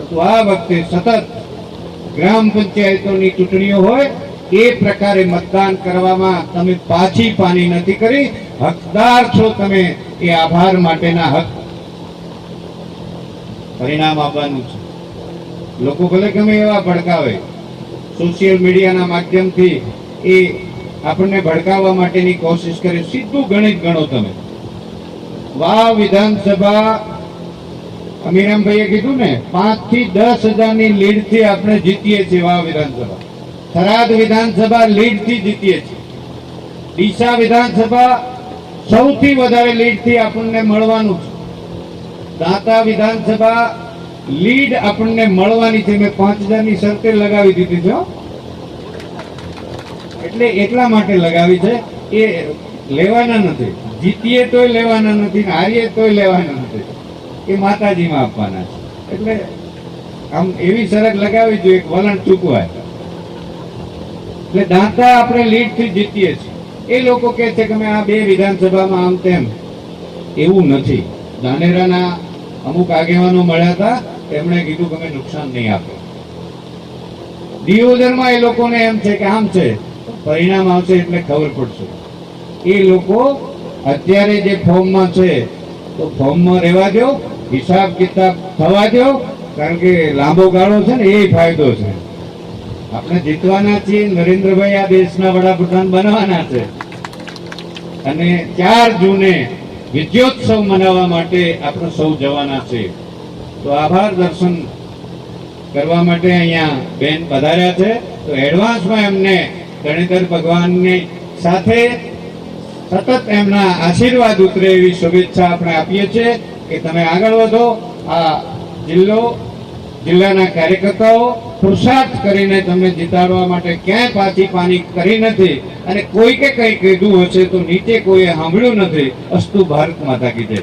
પરંતુ આ વખતે સતત ગ્રામ પંચાયતોની ચૂંટણીઓ હોય, એ પ્રકારે મતદાન કરવામાં તમે પાછી પાની નથી કરી. હકદાર છો તમે, એ આભાર માટેના હક. પરિણામ આપવાનું છે. લોકો ભલે ગમે એવા ભડકાવે, સોશિયલ મીડિયાના માધ્યમથી એ આપણને ભડકાવવા માટેની કોશિશ કરે, સીધું ગણિત ગણો તમે. વાવ વિધાનસભા અમીરામભાઈએ કીધું ને પાંચથી દસ હજારની લીડથી આપણે જીતીએ છીએ વા વિધાનસભા. થરાદ વિધાનસભા લીડથી જીતીએ છીએ. ડીસા વિધાનસભા સૌથી વધારે લીડથી આપણને મળવાનું છે. દાંતા વિધાનસભા લીડ આપણને મળવાની છે. મેં પાંચ હજારની શરતે લગાવી દીધી છે એટલે એટલા માટે લગાવી છે, એ લેવાના નથી. જીતીએ તોય લેવાના નથી હારીએ તોય લેવાના નથી. એ માતાજીમાં આપવાના છે. એટલે આમ એવી શરત લગાવી જોઈએ વલણ ચૂકવાય. એટલે દાંતા આપણે લીડથી જીતીએ છીએ. એ લોકો કહે છે કે મેં આ બે વિધાનસભામાં આમ તેમ. એવું નથી. દાનેરાના અમુક આગેવાનો મળ્યા હતા એમણે કીધું કે અમે નુકસાન નહીં આપે. દિયોદરમાં એ લોકોને એમ છે કે આમ છે, પરિણામ આવશે એટલે ખબર પડશે. એ લોકો અત્યારે જે ફોર્મમાં છે, તો ફોર્મમાં રહેવા દો. હિસાબ કિતાબ થવા દો, કારણ કે લાંબો ગાળો છે ને, એ ફાયદો છે. આપણે જીતવાના છીએ, નરેન્દ્રભાઈ આ દેશના વડાપ્રધાન બનવાના છે. અને ચાર જૂને વિજયોત્સવ મનાવવા માટે આપણે સૌ જવાના છે તો આભાર દર્શન કરવા માટે અહીંયા બેન પધાર્યા છે. તો એડવાન્સમાં એમને ગણેતર ભગવાનની સાથે સતત એમના આશીર્વાદ ઉતરે એવી શુભેચ્છા આપણે આપીએ છીએ. કે તમે આગળ વધો. આ જિલ્લો, જિલ્લાના કાર્યકર્તાઓ પુરુષાર્થ કરીને તમને જીતાડવા માટે ક્યાંય પાછી પાની કરી નથી અને કોઈ કે કંઈ કીધું હશે તો નીચે કોઈએ સાંભળ્યું નથી. અસ્તુ ભારત માતા કી જય.